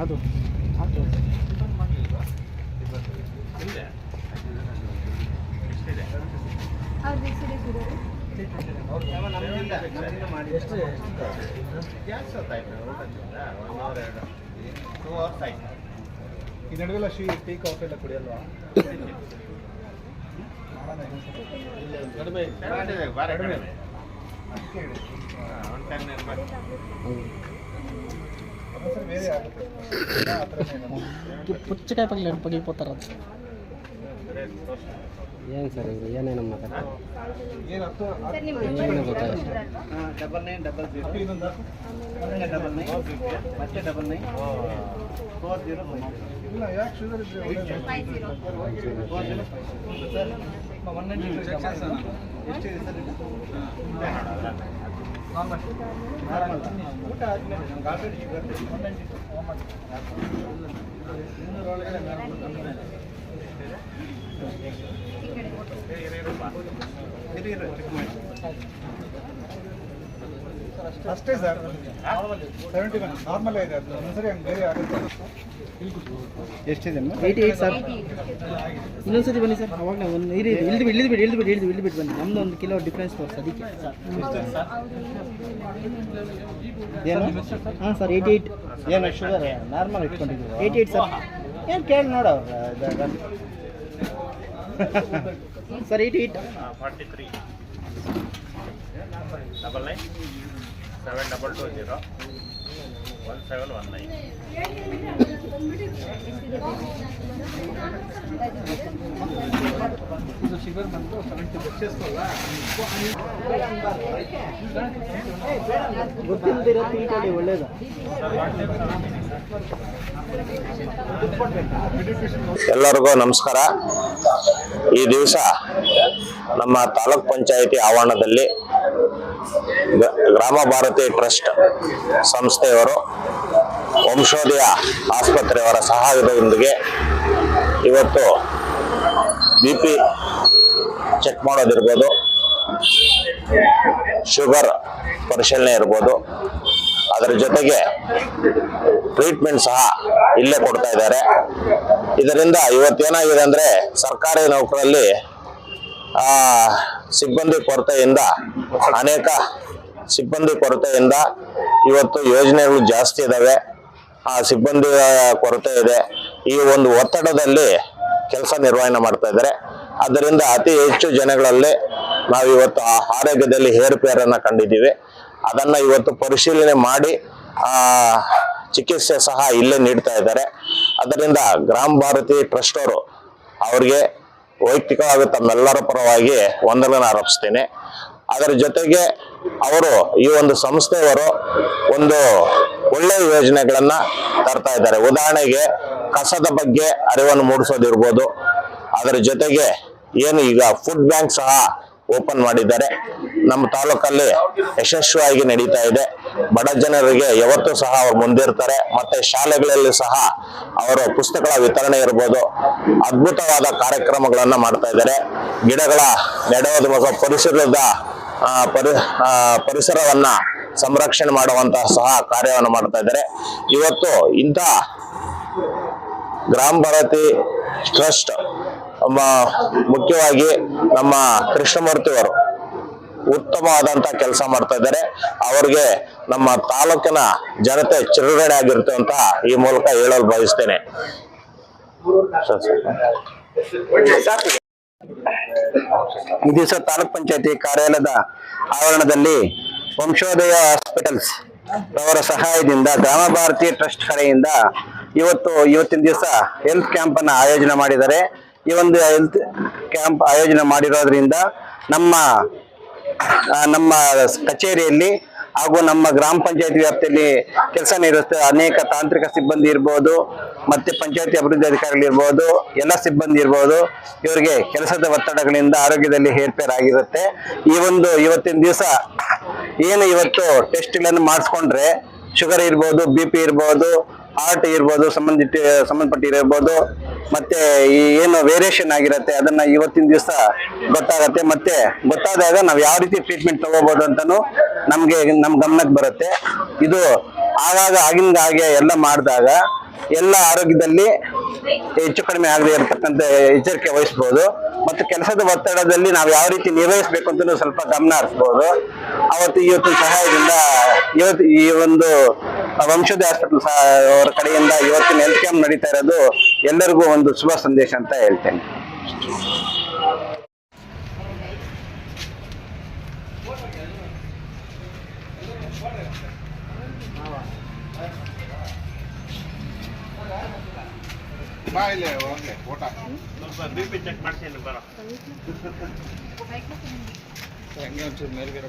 ಅದು. ಈ ನಡುವೆಲ್ಲ ಶೀ tea coffee ಎಲ್ಲ ಕುಡಿಯಲ್ವಾ? ಒಂದ್ಸರಿ పుచ్చకాయ పగిలి పగిలిపోతారు ಅದು ಏನು ಸರ್ ಇವರು ಏನೇನು ಮಾತಾಡ್ತಾರೆ ಏನು ಹತ್ತು ಏನು ಗೊತ್ತಾಗಲ್ಲ ಡಬಲ್ ನೈನ್ ಡಬಲ್ ಜೀರೋ ಹತ್ತು ಇನ್ನೊಂದು ಹಾಕು. ಡಬಲ್ ನೈನ್ ಮತ್ತೆ double nine four zero five ಇಲ್ಲ ಯಾಕೆ ಶುಗರ್ ಇದ್ರೆ ಒಳ್ಳೇದು? Four zero sir one ninety ಎಷ್ಟಿದೆ ಸರ್ ಇದು ನಾರ್ಮಲ್. ನಾರ್ಮಲ್ ಊಟ ಆದ್ಮೇಲೆ ನಮ್ಗೆ ಆಲ್ರೆಡಿ ಶುಗರ್ ಅಷ್ಟೇ ಸರ್ ಸೆವೆಂಟಿ ಒನ್ ನಾರ್ಮಲ್ ಇದೆ ಅದು ಒಂದ್ಸರಿ ಹಂಗೆ ಬೇರೆ ಆಗುತ್ತೆ. ಎಷ್ಟಿದೆ ಏಯ್ಟಿ ಏಯ್ಟ್ ಸರ್ ಇನ್ನೊಂದ್ಸತಿ ಬನ್ನಿ ಸರ್ ಅವಾಗ ನಾವು ಒಂದು ಇರಿ ಇಳಿದು ಬಿಡಿ ಇಳಿದು ಬಿಡಿ ಇಳಿದು ಬಿಡಿ ಇಳಿದು ಇಳಿದು ಬಿಟ್ಟು ಬನ್ನಿ. ನಮ್ದು ಒಂದು ಕಿಲೋ ಡಿಫ್ರೆನ್ಸ್ ತೋರಿಸಿ ಅದಕ್ಕೆ ಏನು? ಹಾಂ ಸರ್ ಏಯ್ಟಿ ಏಯ್ಟ್ ಏನು ಶುಗರ್ ನಾರ್ಮಲ್ ಇಟ್ಕೊಂಡಿದ್ದೀವಿ ಏಯ್ಟಿ ಏಯ್ಟ್ ಸರ್ ಏನು ಕೇಳಿ ನೋಡ sir eighty eight forty three double nine seven double two zero one seven one ಎಲ್ಲರಿಗೂ ನಮಸ್ಕಾರ. ಈ ದಿವಸ ನಮ್ಮ ತಾಲೂಕ್ ಪಂಚಾಯಿತಿ ಆವರಣದಲ್ಲಿ ಗ್ರಾಮ ಭಾರತಿ ಟ್ರಸ್ಟ್ ಸಂಸ್ಥೆಯವರು ವಂಶೋದಯ ಆಸ್ಪತ್ರೆಯವರ ಸಹಾಯದೊಂದಿಗೆ ಇವತ್ತು ಬಿ ಪಿ ಚೆಕ್ ಮಾಡೋದಿರ್ಬೋದು, ಶುಗರ್ ಪರಿಶೀಲನೆ ಇರ್ಬೋದು. ಅದರ ಜೊತೆಗೆ ಟ್ರೀಟ್ಮೆಂಟ್ ಸಹ ಇಲ್ಲೇ ಕೊಡ್ತಾ ಇದ್ದಾರೆ. ಇದರಿಂದ ಇವತ್ತೇನಾಗಿದೆ ಅಂದರೆ ಸರ್ಕಾರಿ ನೌಕರಲ್ಲಿ ಸಿಬ್ಬಂದಿ ಕೊರತೆಯಿಂದ ಅನೇಕ ಸಿಬ್ಬಂದಿ ಕೊರತೆಯಿಂದ ಇವತ್ತು ಯೋಜನೆಗಳು ಜಾಸ್ತಿ ಇದ್ದಾವೆ ಆ ಸಿಬ್ಬಂದಿ ಕೊರತೆ ಇದೆ. ಈ ಒಂದು ಒತ್ತಡದಲ್ಲಿ ಕೆಲಸ ನಿರ್ವಹಣೆ ಮಾಡ್ತಾ ಇದ್ದಾರೆ. ಅದರಿಂದ ಅತಿ ಹೆಚ್ಚು ಜನಗಳಲ್ಲಿ ನಾವು ಇವತ್ತು ಆರೋಗ್ಯದಲ್ಲಿ ಹೇರುಪೇರನ್ನು ಕಂಡಿದ್ದೀವಿ. ಅದನ್ನು ಇವತ್ತು ಪರಿಶೀಲನೆ ಮಾಡಿ, ಆ, ಚಿಕಿತ್ಸೆ ಸಹ ಇಲ್ಲೇ ನೀಡ್ತಾ ಇದ್ದಾರೆ. ಅದರಿಂದ ಗ್ರಾಮ ಭಾರತಿ ಟ್ರಸ್ಟ್ ಅವರು ಅವ್ರಿಗೆ ವೈಯಕ್ತಿಕವಾಗಿ ತಮ್ಮೆಲ್ಲರ ಪರವಾಗಿ ವಂದನೆಯನ್ನು ಅರ್ಪಿಸ್ತೇನೆ ಅದರ ಜೊತೆಗೆ ಅವರು ಈ ಒಂದು ಸಂಸ್ಥೆಯವರು ಒಂದು ಒಳ್ಳೆಯ ಯೋಜನೆಗಳನ್ನು ತರ್ತಾ ಇದ್ದಾರೆ. ಉದಾಹರಣೆಗೆ ಕಸದ ಬಗ್ಗೆ ಅರಿವನ್ನು ಮೂಡಿಸೋದಿರ್ಬೋದು. ಅದರ ಜೊತೆಗೆ ಏನು ಈಗ ಫುಡ್ ಬ್ಯಾಂಕ್ ಸಹ ಓಪನ್ ಮಾಡಿದ್ದಾರೆ. ನಮ್ಮ ತಾಲೂಕಲ್ಲಿ ಯಶಸ್ವಿಯಾಗಿ ನಡೀತಾ ಇದೆ. ಬಡ ಜನರಿಗೆ ಯಾವತ್ತೂ ಸಹ ಅವ್ರು ಮುಂದಿರ್ತಾರೆ. ಮತ್ತೆ ಶಾಲೆಗಳಲ್ಲಿ ಸಹ ಅವರ ಪುಸ್ತಕಗಳ ವಿತರಣೆ ಇರ್ಬೋದು. ಅದ್ಭುತವಾದ ಕಾರ್ಯಕ್ರಮಗಳನ್ನು ಮಾಡ್ತಾ ಇದ್ದಾರೆ. ಗಿಡಗಳ ನೆಡೋದು ಪರಿಸರದ ಪರಿ ಪರಿಸರವನ್ನ ಸಂರಕ್ಷಣೆ ಮಾಡುವಂತಹ ಸಹ ಕಾರ್ಯವನ್ನು ಮಾಡ್ತಾ ಇದ್ದಾರೆ. ಇವತ್ತು ಇಂಥ ಗ್ರಾಮ ಭಾರತಿ ಟ್ರಸ್ಟ್ ಮುಖ್ಯವಾಗಿ ನಮ್ಮ ಕೃಷ್ಣಮೂರ್ತಿ ಅವರು ಉತ್ತಮವಾದಂತ ಕೆಲಸ ಮಾಡ್ತಾ ಇದ್ದಾರೆ. ಅವರಿಗೆ ನಮ್ಮ ತಾಲೂಕಿನ ಜನತೆ ಚಿರುಗಡೆ ಆಗಿರುತ್ತೆ ಅಂತ ಈ ಮೂಲಕ ಹೇಳಲು ಬಯಸ್ತೇನೆ. ಈ ತಾಲೂಕ್ ಪಂಚಾಯತಿ ಕಾರ್ಯಾಲಯದ ಆವರಣದಲ್ಲಿ ವಂಶೋದಯ ಹಾಸ್ಪಿಟಲ್ಸ್ ಅವರ ಸಹಾಯದಿಂದ ಗ್ರಾಮ ಭಾರತಿ ಟ್ರಸ್ಟ್ ಕಡೆಯಿಂದ ಇವತ್ತು, ಇವತ್ತಿನ ದಿವಸ ಹೆಲ್ತ್ ಕ್ಯಾಂಪ್ ಅನ್ನ ಆಯೋಜನೆ ಮಾಡಿದ್ದಾರೆ. ಈ ಒಂದು ಹೆಲ್ತ್ ಕ್ಯಾಂಪ್ ಆಯೋಜನೆ ಮಾಡಿರೋದ್ರಿಂದ ನಮ್ಮ ನಮ್ಮ ಕಚೇರಿಯಲ್ಲಿ ಹಾಗೂ ನಮ್ಮ ಗ್ರಾಮ ಪಂಚಾಯತ್ ವ್ಯಾಪ್ತಿಯಲ್ಲಿ ಕೆಲಸ ನಿರ್ವಹಿಸ್ತಾ ಅನೇಕ ತಾಂತ್ರಿಕ ಸಿಬ್ಬಂದಿ ಇರ್ಬೋದು, ಮತ್ತೆ ಪಂಚಾಯತಿ ಅಭಿವೃದ್ಧಿ ಅಧಿಕಾರಿಗಳಿರ್ಬೋದು ಎಲ್ಲ ಸಿಬ್ಬಂದಿ ಇರ್ಬೋದು, ಇವರಿಗೆ ಕೆಲಸದ ಒತ್ತಡಗಳಿಂದ ಆರೋಗ್ಯದಲ್ಲಿ ಹೇರ್ಪೇರ್ ಆಗಿರುತ್ತೆ. ಈ ಒಂದು ಇವತ್ತಿನ ದಿವಸ ಏನು ಇವತ್ತು ಟೆಸ್ಟ್ಗಳನ್ನು ಮಾಡಿಸ್ಕೊಂಡ್ರೆ ಶುಗರ್ ಇರ್ಬೋದು ಬಿ ಪಿ ಇರ್ಬೋದು ಹಾರ್ಟ್ ಇರ್ಬೋದು, ಸಂಬಂಧಿತ ಸಂಬಂಧಪಟ್ಟಿರ್ಬೋದು ಮತ್ತೆ ಈ ಏನು ವೇರಿಯೇಷನ್ ಆಗಿರುತ್ತೆ, ಅದನ್ನ ಇವತ್ತಿನ ದಿವಸ ಗೊತ್ತಾಗತ್ತೆ. ಮತ್ತೆ ಗೊತ್ತಾದಾಗ ನಾವು ಯಾವ ರೀತಿ ಟ್ರೀಟ್ಮೆಂಟ್ ತಗೋಬಹುದು ಅಂತಾನು ನಮ್ಗೆ ನಮ್ ಗಮನಕ್ಕೆ ಬರುತ್ತೆ. ಇದು ಆಗಾಗ ಆಗಿಂದ ಹಾಗೆ ಎಲ್ಲ ಮಾಡಿದಾಗ ಎಲ್ಲ ಆರೋಗ್ಯದಲ್ಲಿ ಹೆಚ್ಚು ಕಡಿಮೆ ಆಗದೆ ಇರತಕ್ಕಂಥ ಎಚ್ಚರಿಕೆ ವಹಿಸ್ಬೋದು. ಮತ್ತು ಕೆಲಸದ ಒತ್ತಡದಲ್ಲಿ ನಾವು ಯಾವ ರೀತಿ ನಿರ್ವಹಿಸಬೇಕು ಅಂತ ಸ್ವಲ್ಪ ಗಮನ ಹರಿಸ್ಬೋದು. ಅವತ್ತು ಇವತ್ತು ಸಹಾಯದಿಂದ ಇವತ್ತು ಈ ಒಂದು ವಂಶೋದಯ ಹಾಸ್ಪಿಟಲ್ ಅವರ ಕಡೆಯಿಂದ ಇವತ್ತಿನ ಹೆಲ್ತ್ ಕ್ಯಾಂಪ್ ನಡೀತಾ ಇರೋದು ಎಲ್ಲರಿಗೂ ಒಂದು ಶುಭ ಸಂದೇಶ ಅಂತ ಹೇಳ್ತೇನೆ. ಮೇಲ್ಗಡೆ